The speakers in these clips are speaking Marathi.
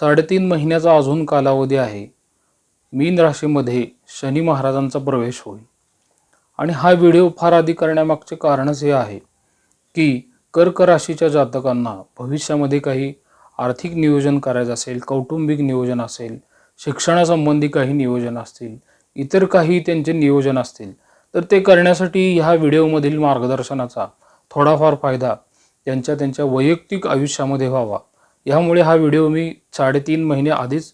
साडेतीन महिन्याचा अजून कालावधी आहे. मीन राशीमध्ये शनी महाराजांचा प्रवेश होईल. आणि हा व्हिडिओ फार आधी करण्यामागचे कारणच हे आहे की कर्क राशीच्या जातकांना भविष्यामध्ये काही आर्थिक नियोजन करायचं असेल कौटुंबिक नियोजन असेल शिक्षणासंबंधी काही नियोजन असतील इतर काही त्यांचे नियोजन असतील तर ते करण्यासाठी ह्या व्हिडिओमधील मार्गदर्शनाचा थोडाफार फायदा त्यांच्या त्यांच्या वैयक्तिक आयुष्यामध्ये व्हावा. ह्यामुळे हा व्हिडिओ मी साडेतीन महिने आधीच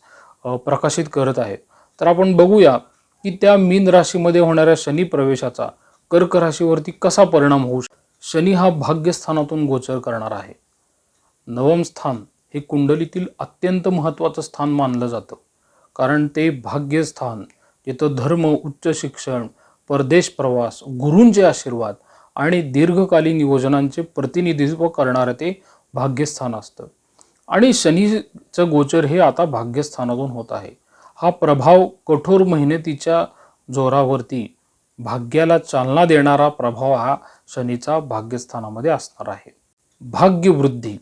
प्रकाशित करत आहे. तर आपण बघूया की त्या मीन राशीमध्ये होणाऱ्या शनी प्रवेशाचा कर्क राशीवरती कसा परिणाम होऊ शकतो शनी हा भाग्यस्थानातून गोचर करणार आहे. नवम स्थान हे कुंडलीतील अत्यंत महत्त्वाचं स्थान मानलं जातं. कारण ते भाग्यस्थान जिथं धर्म उच्च शिक्षण परदेश प्रवास गुरूंचे आशीर्वाद आणि दीर्घकालीन योजनांचे प्रतिनिधित्व करणारं ते भाग्यस्थान असतं. आणि शनीचं गोचर हे आता भाग्यस्थानातून होत आहे. हा प्रभाव कठोर मेहनतीच्या जोरावरती भाग्याला चालना देणारा प्रभाव हा शनीचा भाग्यस्थानामध्ये असणार आहे. भाग्यवृद्धी.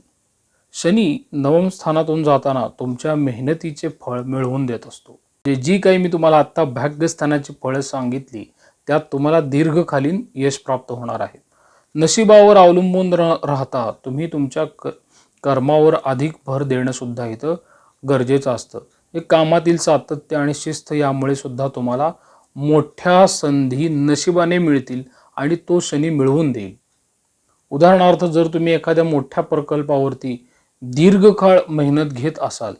शनी नवम स्थानातून जाताना तुमच्या मेहनतीचे फळ मिळवून देत असतो. जे जी काही मी तुम्हाला आत्ता भाग्यस्थानाची फळं सांगितली त्यात तुम्हाला दीर्घकालीन यश प्राप्त होणार आहे. नशिबावर अवलंबून राहता तुम्ही तुमच्या क कर्मावर अधिक भर देणंसुद्धा इथं गरजेचं असतं. हे कामातील सातत्य आणि शिस्त यामुळे सुद्धा तुम्हाला मोठ्या संधी नशिबाने मिळतील आणि तो शनी मिळवून देईल. उदाहरणार्थ जर तुम्ही एखाद्या मोठ्या प्रकल्पावरती दीर्घकाळ मेहनत घेत असाल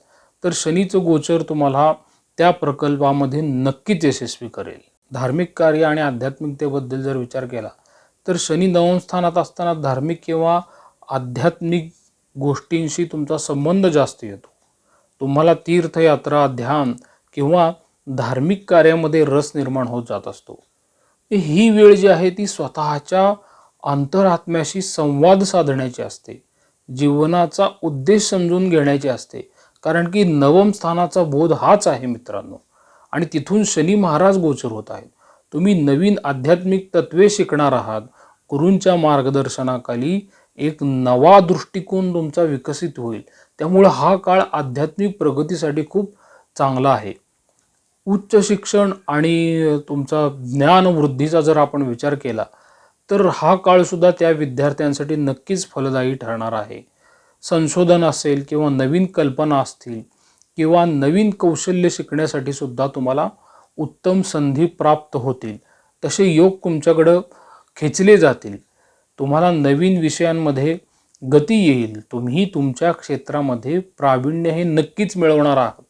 तर शनीचं गोचर तुम्हाला त्या प्रकल्पामध्ये नक्कीच यशस्वी करेल. धार्मिक कार्य आणि आध्यात्मिकतेबद्दल जर विचार केला तर शनी नवम स्थानात असताना धार्मिक किंवा आध्यात्मिक गोष्टींशी तुमचा संबंध जास्त येतो. तुम्हाला तीर्थयात्रा ध्यान किंवा धार्मिक कार्यामध्ये रस निर्माण होत जात असतो. ही वेळ जी आहे ती स्वतःच्या अंतरात्म्याशी संवाद साधण्याची असते. जीवनाचा उद्देश समजून घेण्याची असते. कारण की नवम स्थानाचा बोध हाच आहे मित्रांनो. आणि तिथून शनी महाराज गोचर होत आहेत. तुम्ही नवीन आध्यात्मिक तत्वे शिकणार आहात. गुरूंच्या मार्गदर्शनाखाली एक नवा दृष्टिकोन तुमचा विकसित होईल. त्यामुळं हा काळ आध्यात्मिक प्रगतीसाठी खूप चांगला आहे. उच्च शिक्षण आणि तुमचा ज्ञानवृद्धीचा जर आपण विचार केला तर हा काळसुद्धा त्या विद्यार्थ्यांसाठी नक्कीच फलदायी ठरणार आहे. संशोधन असेल किंवा नवीन कल्पना असतील किंवा नवीन कौशल्य शिकण्यासाठी सुद्धा तुम्हाला उत्तम संधी प्राप्त होतील. तसे योग तुमच्याकडं खेचले जातील. तुम्हाला नवीन विषयांमध्ये गती येईल. तुम्ही तुमच्या क्षेत्रामध्ये प्रावीण्य हे नक्कीच मिळवणार आहात.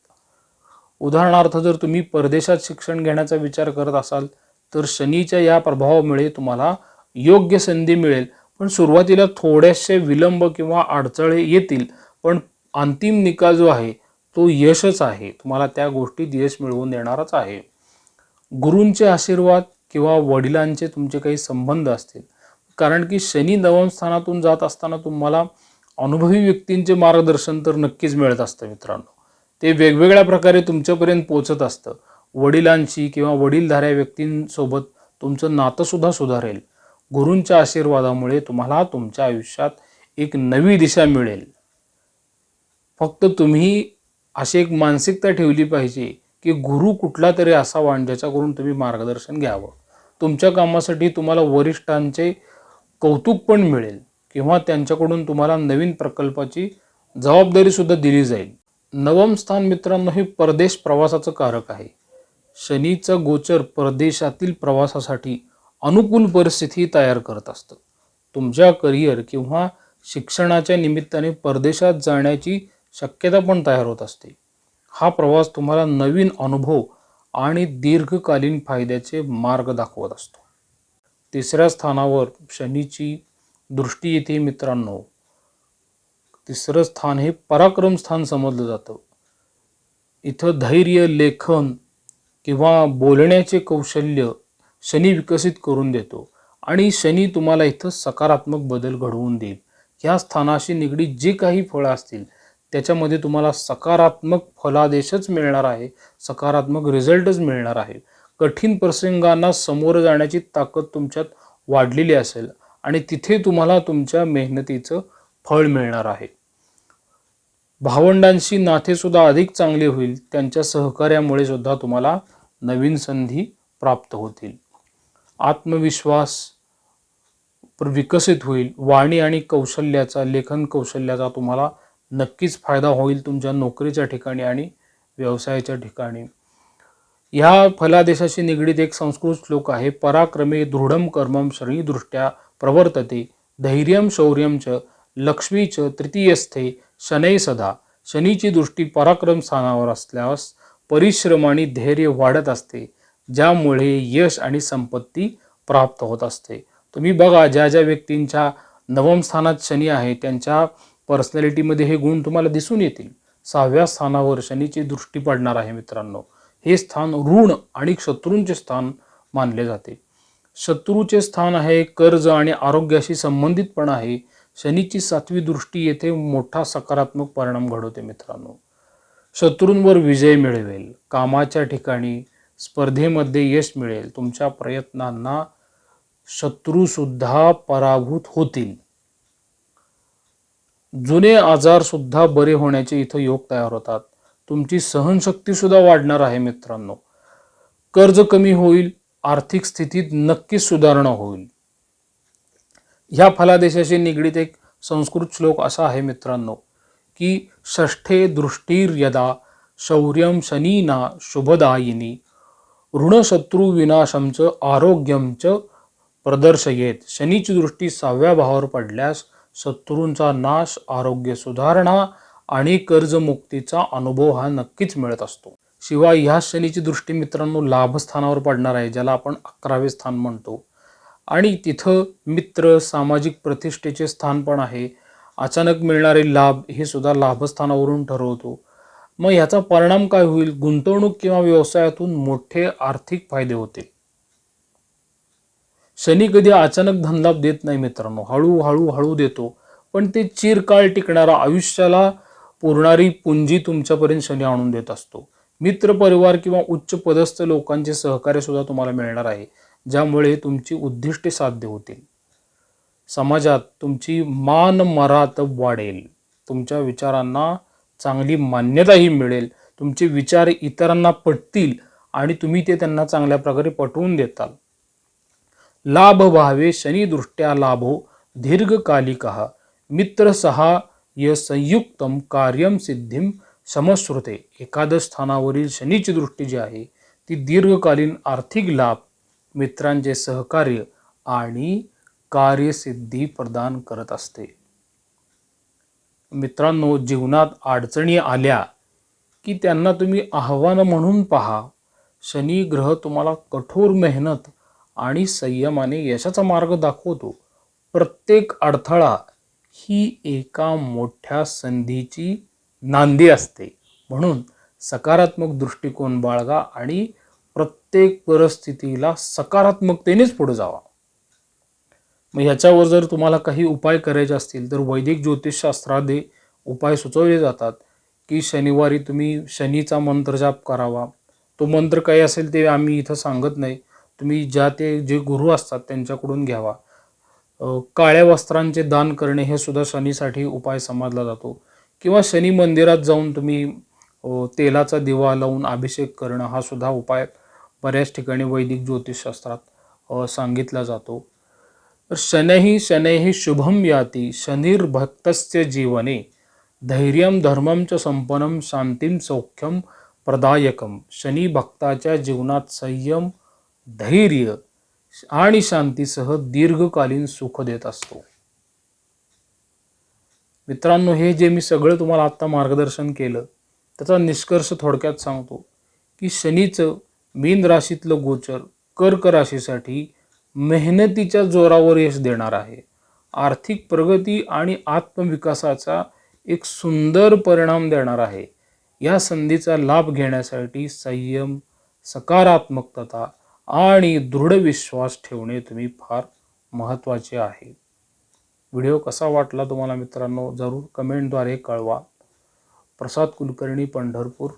उदाहरणार्थ जर तुम्ही परदेशात शिक्षण घेण्याचा विचार करत असाल तर शनीच्या या प्रभावामुळे तुम्हाला योग्य संधी मिळेल. पण सुरुवातीला थोडेसे विलंब किंवा अडचणी येतील पण अंतिम निकाल जो आहे तो यशच आहे. तुम्हाला त्या गोष्टीत यश मिळवून देणारच आहे. गुरूंचे आशीर्वाद किंवा वडिलांचे तुमचे काही संबंध असतील कारण की शनी नवम स्थानातून जात असताना तुम्हाला अनुभवी व्यक्तींचे मार्गदर्शन तर नक्कीच मिळत असतं मित्रांनो. ते वेगवेगळ्या प्रकारे तुमच्यापर्यंत पोचत असतं. वडिलांशी किंवा वडीलधाऱ्या व्यक्तींसोबत तुमचं नातंसुद्धा सुधारेल. गुरूंच्या आशीर्वादामुळे तुम्हाला तुमच्या आयुष्यात एक नवी दिशा मिळेल. फक्त तुम्ही अशी एक मानसिकता ठेवली पाहिजे की गुरु कुठला तरी असावा आणि ज्याच्याकडून तुम्ही मार्गदर्शन घ्यावं. तुमच्या कामासाठी तुम्हाला वरिष्ठांचे कौतुक पण मिळेल किंवा त्यांच्याकडून तुम्हाला नवीन प्रकल्पाची जबाबदारीसुद्धा दिली जाईल. नवम स्थान मित्रांनो हे परदेश प्रवासाचं कारक आहे. शनीचं गोचर परदेशातील प्रवासासाठी अनुकूल परिस्थिती तयार करत असतं. तुमच्या करिअर किंवा शिक्षणाच्या निमित्ताने परदेशात जाण्याची शक्यता पण तयार होत असते. हा प्रवास तुम्हाला नवीन अनुभव आणि दीर्घकालीन फायद्याचे मार्ग दाखवत असतो. तिसऱ्या स्थानावर शनीची दृष्टी येते मित्रांनो. तिसरं स्थान हे पराक्रम स्थान समजलं जातं. इथं धैर्य लेखन किंवा बोलण्याचे कौशल्य शनी विकसित करून देतो आणि शनी तुम्हाला इथं सकारात्मक बदल घडवून देईल. ह्या स्थानाशी निगडीत जे काही फळं असतील त्याच्यामध्ये तुम्हाला सकारात्मक फलादेशच मिळणार आहे सकारात्मक रिझल्टच मिळणार आहे. कठीण प्रसंगांना समोर जाण्याची ताकद तुमच्यात वाढलेली असेल आणि तिथे तुम्हाला तुमच्या मेहनतीचं फळ मिळणार आहे. भावंडांशी नातेसुद्धा अधिक चांगले होईल त्यांच्या सहकार्यामुळे सुद्धा तुम्हाला नवीन संधी प्राप्त होतील. आत्मविश्वास विकसित होईल वाणी आणि कौशल्याचा लेखन कौशल्याचा तुम्हाला नक्कीच फायदा होईल तुमच्या नोकरीच्या ठिकाणी आणि व्यवसायाच्या ठिकाणी. ह्या फलादेशाशी निगडीत एक संस्कृत श्लोक आहे पराक्रमे दृढम कर्मम शरीदृष्ट्या प्रवर्तते धैर्यम शौर्यम च लक्ष्मी च तृतीयस्थे शनै सदा शनीची दृष्टी पराक्रम स्थानावर असल्यास परिश्रम आणि धैर्य वाढत असते ज्यामुळे यश आणि संपत्ती प्राप्त होत असते. तुम्ही बघा ज्या ज्या व्यक्तींच्या नवम स्थानात शनी आहे त्यांच्या पर्सनॅलिटीमध्ये हे गुण तुम्हाला दिसून येतील. सहाव्या स्थानावर शनीची दृष्टी पडणार आहे मित्रांनो. हे स्थान ऋण आणि शत्रूंचे स्थान मानले जाते. शत्रूचे स्थान आहे कर्ज आणि आरोग्याशी संबंधित पण आहे. शनीची सातवी दृष्टी येथे मोठा सकारात्मक परिणाम घडवते मित्रांनो. शत्रूंवर विजय मिळवेल कामाच्या ठिकाणी स्पर्धेमध्ये यश मिळेल तुमच्या प्रयत्नांना शत्रूसुद्धा पराभूत होतील. जुने आजारसुद्धा बरे होण्याचे इथं योग तयार होतात. तुमची सहनशक्ती सुद्धा वाढणार आहे मित्रांनो. कर्ज कमी होईल आर्थिक स्थितीत नक्कीच सुधारणा होईल. ह्या फलादेशाशी निगडीत एक संस्कृत श्लोक असा आहे मित्रांनो की षष्ठे दृष्टीर यदा शौर्यम शनीना शुभदायिनी ऋणशत्रू विनाशमच आरोग्यमच प्रदर्शयेत. शनीची दृष्टी सहाव्या भावावर पडल्यास शत्रूंचा नाश आरोग्य सुधारणा आणि कर्जमुक्तीचा अनुभव हा नक्कीच मिळत असतो. शिवाय ह्या शनीची दृष्टी मित्रांनो लाभस्थानावर पडणार आहे ज्याला आपण अकरावे स्थान म्हणतो. आणि तिथं मित्र सामाजिक प्रतिष्ठेचे स्थान पण आहे. अचानक मिळणारे लाभ हे सुद्धा लाभस्थानावरून ठरवतो. मग ह्याचा परिणाम काय होईल? गुंतवणूक किंवा व्यवसायातून मोठे आर्थिक फायदे होतील. शनी कधी अचानक धनलाभ देत नाही मित्रांनो. हळूहळू हळू देतो. पण ते चिरकाळ टिकणारा आयुष्याला पुरणारी पुंजी तुमच्यापर्यंत शनी आणून देत असतो. मित्र परिवार किंवा उच्च पदस्थ लोकांचे सहकार्य सुद्धा तुम्हाला मिळणार आहे ज्यामुळे तुमची उद्दिष्टे साध्य होतील. समाजात तुमची मान मरात वाढेल. तुमच्या विचारांना चांगली मान्यताही मिळेल. तुमचे विचार इतरांना पटतील आणि तुम्ही ते त्यांना चांगल्या प्रकारे पटवून देताल. लाभ व्हावे शनिदृष्ट्या लाभो दीर्घकालिक. मित्र सहा य संयुक्तम कार्यम सिद्धिम समश्रुते. एकादश स्थानावरील शनीची दृष्टी जी आहे ती दीर्घकालीन आर्थिक लाभ मित्रांचे सहकार्य आणि कार्यसिद्धी प्रदान करत असते. मित्रांनो जीवनात अडचणी आल्या की त्यांना तुम्ही आव्हान म्हणून पहा. शनी ग्रह तुम्हाला कठोर मेहनत आणि संयमाने यशाचा मार्ग दाखवतो. प्रत्येक अडथळा ही एका मोठ्या संधीची नांदी असते. म्हणून सकारात्मक दृष्टिकोन बाळगा आणि प्रत्येक परिस्थितीला सकारात्मकतेनेच पुढे जावा. मग ह्याच्यावर जर तुम्हाला काही उपाय करायचे असतील तर वैदिक ज्योतिषशास्त्रामध्ये उपाय सुचवले जातात की शनिवारी तुम्ही शनीचा मंत्र जाप करावा. तो मंत्र काही असेल ते आम्ही इथं सांगत नाही. तुम्ही ज्या ते जे गुरु असतात त्यांच्याकडून घ्यावा. काळ्या वस्त्रांचे दान करणे हे सुद्धा शनीसाठी उपाय समजला जातो. किंवा शनी मंदिरात जाऊन तुम्ही तेलाचा दिवा लावून अभिषेक करणं हा सुद्धा उपाय बऱ्याच ठिकाणी वैदिक ज्योतिषशास्त्रात सांगितला जातो. तर शनैः शनैः शुभम याती शनिर्भक्तस्य जीवने धैर्यम धर्मम च संपन्नम शांतीम सौख्यम प्रदायकम शनी भक्ताच्या जीवनात संयम धैर्य आणि शांतीसह दीर्घकालीन सुख देत असतो. मित्रांनो हे जे मी सगळं तुम्हाला आत्ता मार्गदर्शन केलं त्याचा निष्कर्ष थोडक्यात सांगतो की शनीचं मीन राशीतलं गोचर कर्क राशीसाठी मेहनतीच्या जोरावर यश देणार आहे. आर्थिक प्रगती आणि आत्मविकासाचा एक सुंदर परिणाम देणार आहे. या संधीचा लाभ घेण्यासाठी संयम सकारात्मकता आणि दृढ विश्वास ठेवणे तुम्ही फार महत्त्वाचे आहे. व्हिडिओ कसा वाटला तुम्हाला मित्रांनो? जरूर कमेंटद्वारे कळवा. प्रसाद कुलकर्णी पंढरपूर.